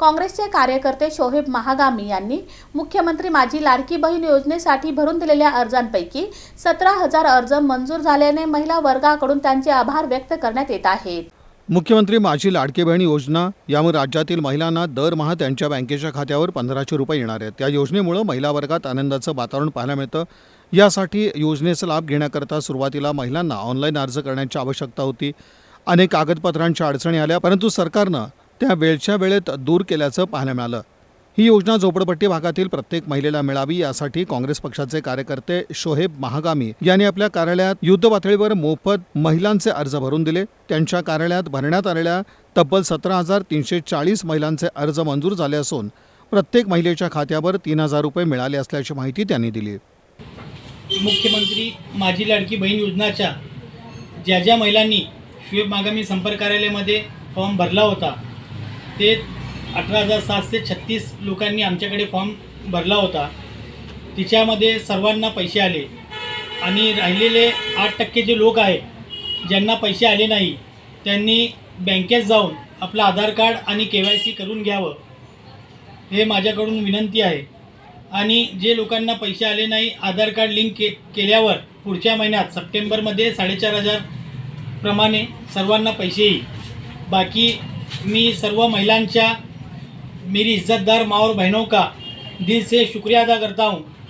काँग्रेसचे कार्यकर्ते शोहेब महागामी यांनी मुख्यमंत्री माझी लाडकी बहीण योजनेसाठी भरून दिलेल्या अर्जांपैकी सतरा हजार अर्ज मंजूर झाल्याने महिला वर्गाकडून त्यांचे आभार व्यक्त करण्यात येत आहेत. मुख्यमंत्री माझी लाडकी बहीण योजना यामुळे राज्यातील महिलांना दरमहा त्यांच्या बँकेच्या खात्यावर पंधराशे रुपये येणार आहेत. त्या योजनेमुळं महिला वर्गात आनंदाचं वातावरण पाहायला मिळतं. यासाठी योजनेचा लाभ घेण्याकरता सुरुवातीला महिलांना ऑनलाईन अर्ज करण्याची आवश्यकता होती. अनेक कागदपत्रांच्या अडचणी आल्या परंतु सरकारनं त्या वेळच्या वेळेत दूर केल्याचं पाहायला मिळालं. ही योजना झोपडपट्टी भागातील प्रत्येक महिलेला मिळावी यासाठी काँग्रेस पक्षाचे कार्यकर्ते शोहेब महागामी यांनी आपल्या कार्यालयात युद्ध पातळीवर मोफत महिलांचे अर्ज भरून दिले. त्यांच्या कार्यालयात भरण्यात आलेल्या तब्बल सतरा हजार तीनशे चाळीस महिलांचे अर्ज मंजूर झाले असून प्रत्येक महिलेच्या खात्यावर तीन हजार रुपये मिळाले असल्याची माहिती त्यांनी दिली. मुख्यमंत्री माझी लाडकी बहीण योजनाच्या ज्या ज्या महिलांनी शुएब मागामी संपर्क कार्यालयामध्ये फॉर्म भरला होता ते अठरा हजार सातशे छत्तीस लोकांनी आमच्याकडे फॉर्म भरला होता. तिच्यामध्ये सर्वांना पैसे आले. आणि राहिलेले आठ टक्के जे लोक आहे ज्यांना पैसे आले नाही त्यांनी बँकेत जाऊन आपलं आधार कार्ड आणि के वाय सी करून घ्यावं. हे माझ्याकडून विनंती आहे. आणि जे लोकांना पैसे आले नाही आधार कार्ड लिंक के केल्यावर पुढच्या महिन्यात सप्टेंबरमध्ये साडेचार हजार प्रमाणे सर्वांना पैसे येईल बाकी मी सर्व महिलांच्या मेरी इज्जतदार माँ और बहनों का दिल से शुक्रिया अदा करता हूँ.